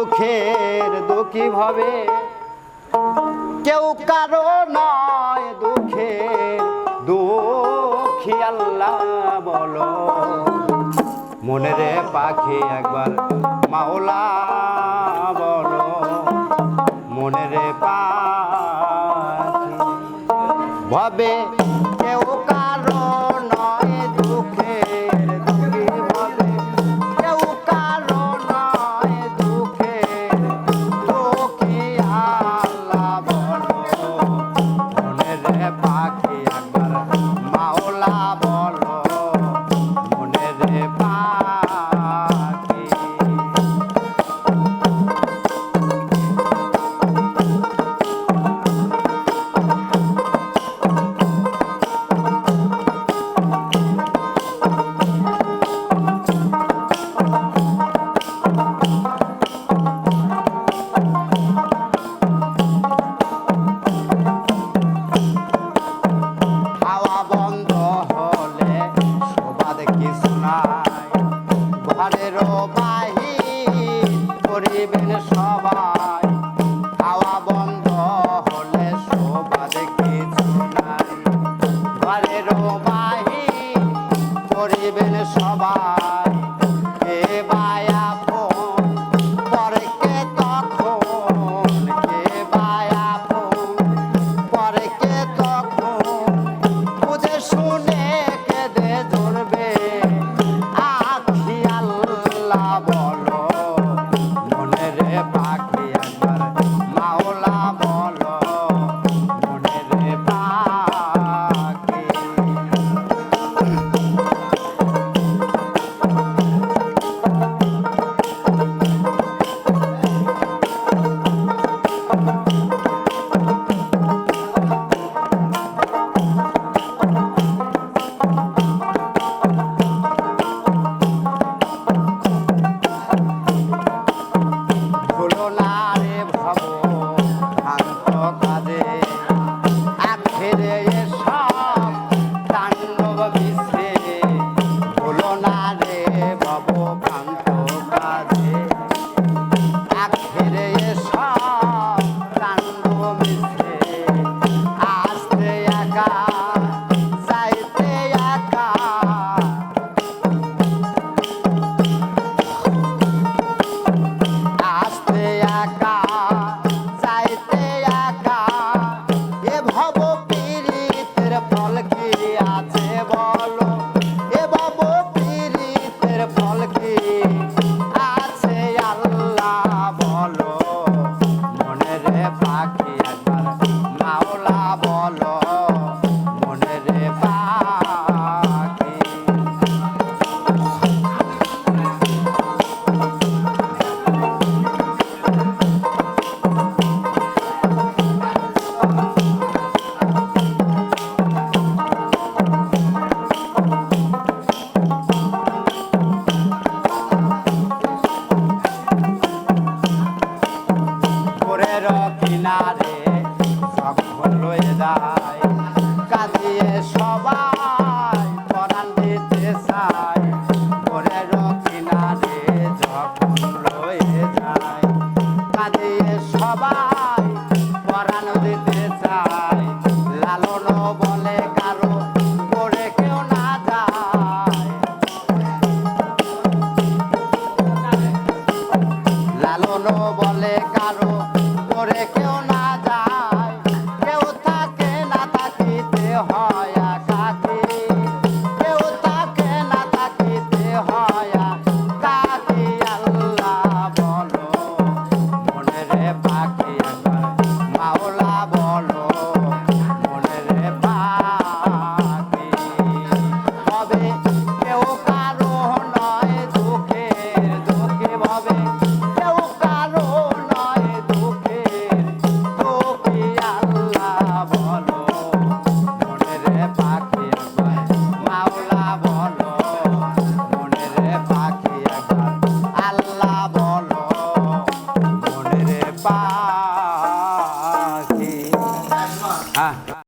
দুঃখের দুঃখী ভাবে। কেউ কারও নয় দুঃখে দুঃখী, আল্লাহ বলো। মনের রে পাখি একবার মাওলা বলো। মনের রে পাখি। ভাবে করিবেন সবাই। এ বায়া পরে তখন? কে বায়া পরে তখন? বুঝে শুনে কেঁদে ধরবে। আখি আল্লাহ yeah, yeah. যায় কাঁদিয়ে সবাই 啊。